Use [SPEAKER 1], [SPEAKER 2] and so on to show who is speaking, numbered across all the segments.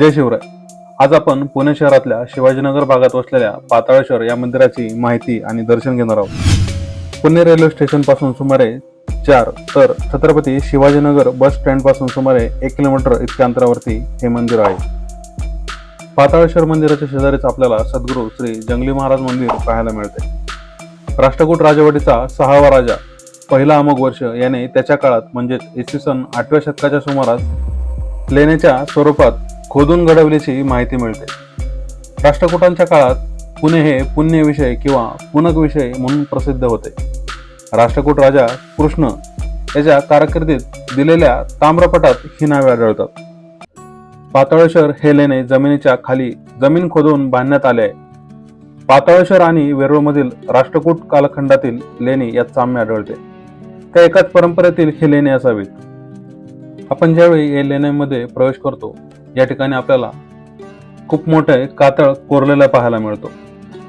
[SPEAKER 1] जय शिवराय. आज आपण पुणे शहरातल्या शिवाजीनगर भागात वसलेल्या पाताळेश्वर या मंदिराची माहिती आणि दर्शन घेणार आहोत. पुणे रेल्वे स्टेशनपासून सुमारे चार तर छत्रपती शिवाजीनगर बस स्टँडपासून सुमारे एक किलोमीटर इतक्या अंतरावरती हे मंदिर आहे. पाताळेश्वर मंदिराच्या शेजारीच आपल्याला सद्गुरू श्री जंगली महाराज मंदिर पाहायला मिळते. राष्ट्रकूट राजवटीचा सहावा राजा पहिला अमोघ वर्ष याने त्याच्या काळात म्हणजेच इसवी सन आठव्या शतकाच्या सुमारास लेण्याच्या स्वरूपात खोदून घडवल्याची माहिती मिळते. राष्ट्रकूटांच्या काळात पुणे हे पुण्य विषय किंवा पुनक विषय म्हणून प्रसिद्ध होते. राष्ट्रकूट राजा कृष्ण याच्या कारकिर्दीत दिलेल्या ताम्रपटात ही नावे आढळतात. पातळेश्वर हे लेणे जमिनीच्या खाली जमीन खोदून बांधण्यात आले आहे. पातळेश्वर आणि वेरूळमधील राष्ट्रकूट कालखंडातील लेणी यात साम्य आढळते. त्या एकाच परंपरेतील हे लेणे असावीत. आपण ज्यावेळी या लेण्यांमध्ये प्रवेश करतो या ठिकाणी आपल्याला खूप मोठे कातळ कोरलेला पाहायला मिळतो.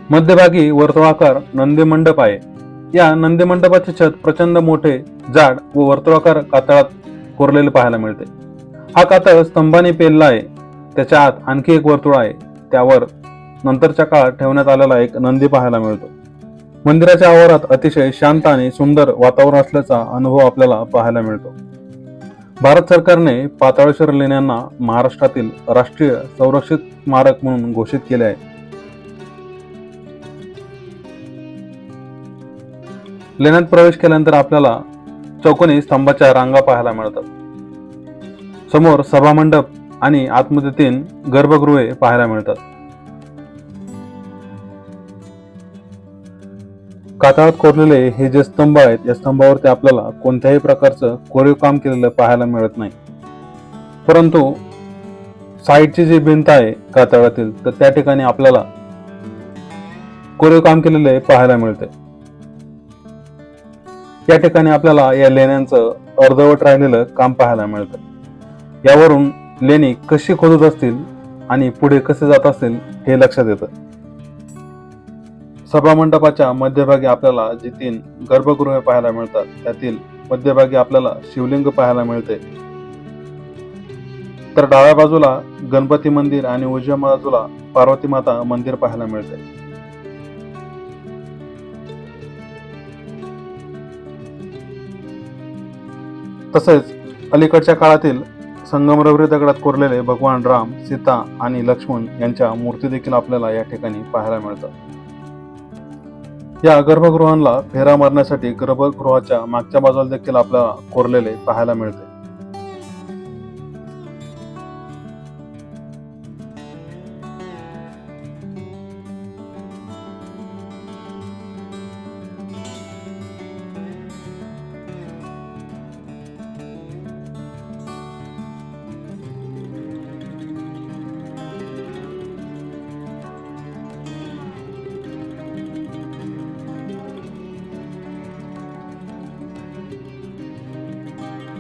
[SPEAKER 1] मध्यभागी वर्तुळाकार नंदी मंडप आहे. या नंदी मंडपाचे छत प्रचंड मोठे जाड व वर्तुळाकार कातळात कोरलेले पाहायला मिळते. हा कातळ स्तंभाने पेलला आहे. त्याच्या आत आणखी एक वर्तुळ आहे. त्यावर नंतरच्या काळात ठेवण्यात आलेला एक नंदी पाहायला मिळतो. मंदिराच्या आवारात अतिशय शांत आणि सुंदर वातावरण असल्याचा अनुभव आपल्याला पाहायला मिळतो. भारत सरकारने पाताळेश्वर लेण्यांना महाराष्ट्रातील राष्ट्रीय संरक्षित स्मारक म्हणून घोषित केले आहे. लेण्यात प्रवेश केल्यानंतर आपल्याला चौकोनी स्तंभाच्या रांगा पाहायला मिळतात. समोर सभामंडप आणि आतमध्ये तीन गर्भगृहे पाहायला मिळतात. कातळात कोरलेले हे जे स्तंभ आहेत या स्तंभावरती आपल्याला कोणत्याही प्रकारचं कोरीव काम केलेलं पाहायला मिळत नाही. परंतु साईडची जी भिंत आहे कातळातील तर त्या ठिकाणी आपल्याला कोरीव काम केलेले पाहायला मिळते. या ठिकाणी आपल्याला या लेण्यांचं अर्धवट राहिलेलं काम पाहायला मिळतं. यावरून लेणी कशी खोदत असतील आणि पुढे कसे जात असतील हे लक्षात येतं. सभामंडपाच्या मध्यभागी आपल्याला जी तीन गर्भगृहे पाहायला मिळतात त्यातील मध्यभागी आपल्याला शिवलिंग पाहायला मिळते. तर डाव्या बाजूला गणपती मंदिर आणि उजव्या बाजूला पार्वती माता मंदिर पाहायला मिळते. तसेच अलीकडच्या काळातील संगमरवरी दगडात कोरलेले भगवान राम सीता आणि लक्ष्मण यांच्या मूर्ती देखील आपल्याला या ठिकाणी पाहायला मिळतात. या गर्भगृहांना फेरा मारण्यासाठी गर्भगृहाच्या मागच्या बाजूला देखील आपल्याला कोरलेले पाहायला मिळते.